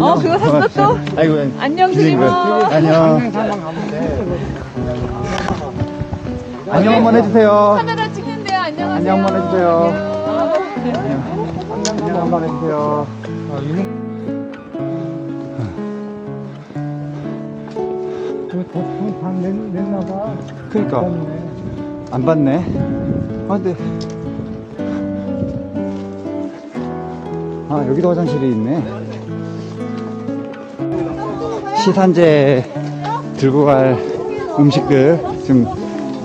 어, 그거 샀어 또? 아이고. 안녕. 거야. 안녕. 안녕 한번 해주세요. 카메라 찍는데요. 안녕하세요. 안녕 한번 해주세요. 안녕. 안녕 한번 해주세요. 방 냈나 봐. 그니까. 안 봤네. 아, 근데. 아, 여기도 화장실이 있네. 시산제 들고 갈 음식들 지금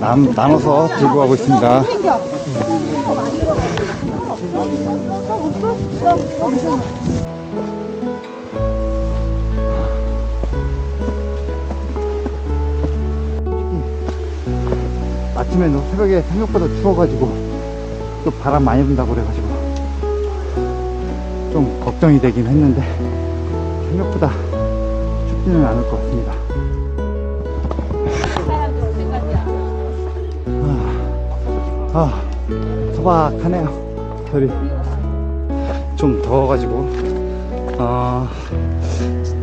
남, 나눠서 들고 가고 있습니다. 아침에 너 새벽에 생각보다 추워가지고 또 바람 많이 분다고 그래가지고 좀 걱정이 되긴 했는데 생각보다 춥지는 않을 것 같습니다. 아, 아 소박하네요. 별이 좀 더워가지고 어,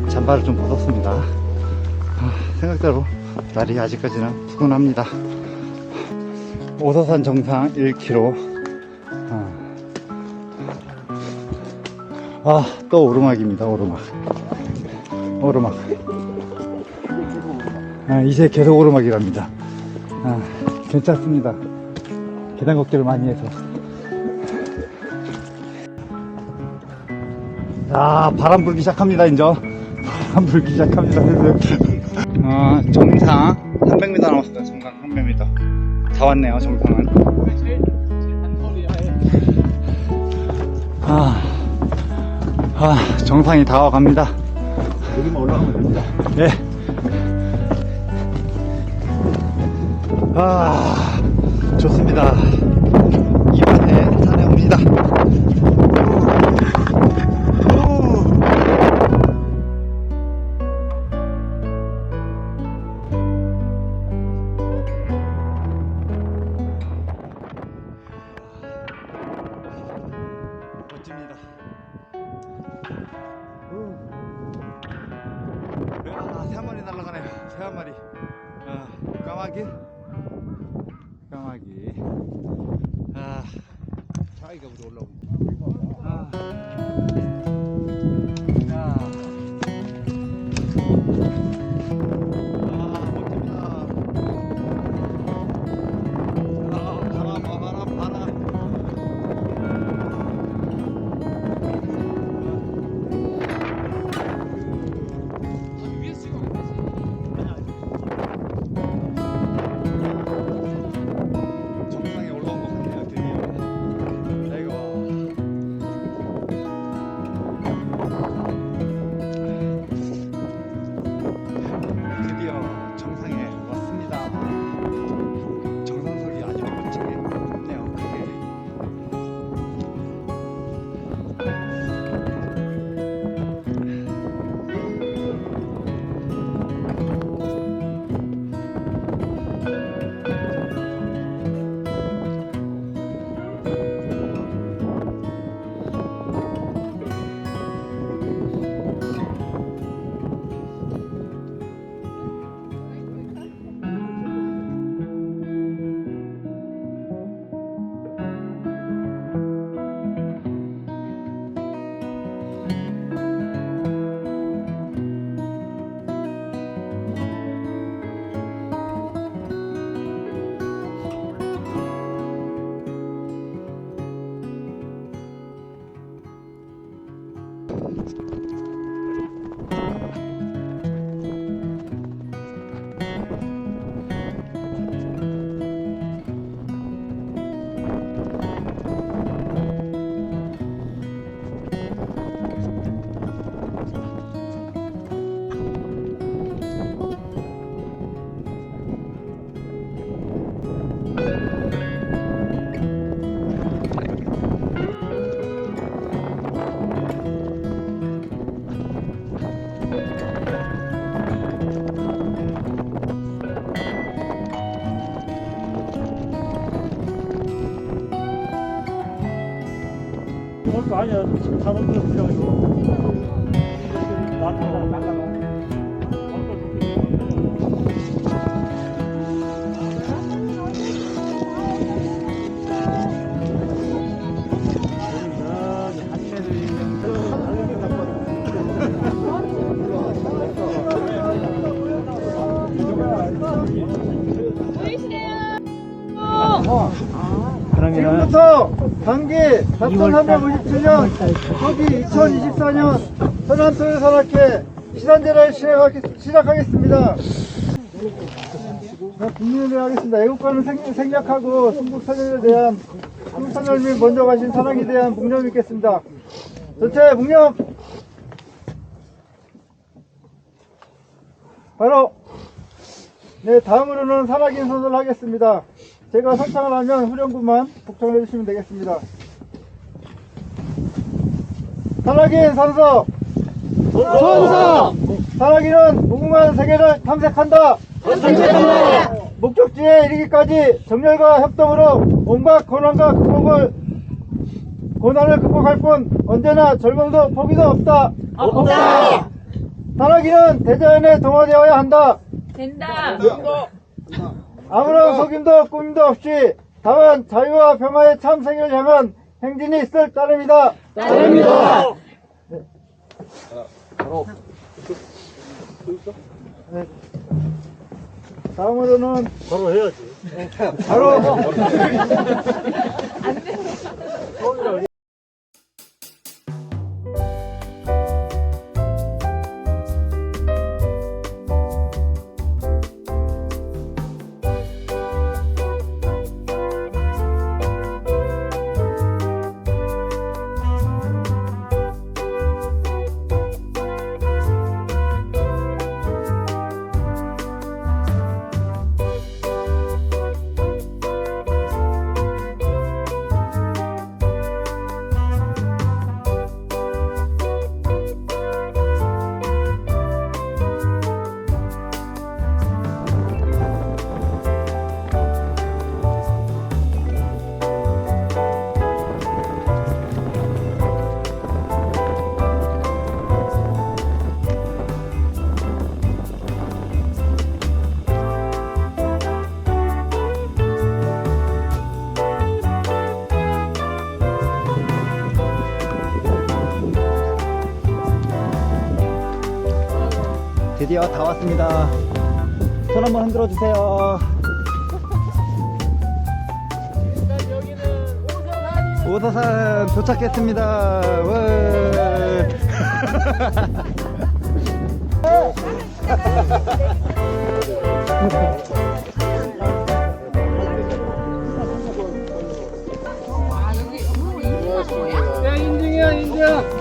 잠바를 좀 벗었습니다. 아, 생각대로 날이 아직까지는 푸근합니다. 오서산 정상 1km. 아, 또 오르막입니다, 오르막. 오르막. 아, 이제 계속 오르막이랍니다. 아, 괜찮습니다. 계단 걷기를 많이 해서. 아, 바람 불기 시작합니다, 이제. 바람 불기 시작합니다. 어, 정상 300m 남았습니다, 정상 300m. 다 왔네요, 정상은. 아, 아, 정상이 다 와갑니다. 여기만 올라가면 됩니다. 예. 아, 좋습니다. 까마귀. 까마귀. 아, 차이가 우리 올라오고. 그거 아니야. 자동차 필요하고. 지금부 단기 작전 357년 초기 2024년 서남토요 산악회 시단제를 시작하겠- 시작하겠습니다. 자, 국민을 하겠습니다. 애국가는 생, 생략하고 순국선열에 대한 순국선열이 먼저 가신 사랑에 대한 묵념을 읽겠습니다. 전체 묵념 바로 네 다음으로는 산악인 선서를 하겠습니다. 제가 선창을 하면 후련군만 복창을 해주시면 되겠습니다. 산악인 선서 선서 산악인은 무궁한 세계를 탐색한다. 목적지에 이르기까지 정열과 협동으로 온갖 고난과 극복을 고난을 극복할 뿐 언제나 절망도 포기도 없다. 없다. 산악인은 대자연에 동화되어야 한다. 된다. 아무런 속임도 꾸밈도 없이 다만 자유와 평화의 참 세계를 향한 행진이 있을 따름이다. 따릅니다. 네. 다음으로는 바로 해야지. 바로 드디어 다 왔습니다. 손 한번 흔들어 주세요. 오서산 도착했습니다. 와. 야 인증이야 인증.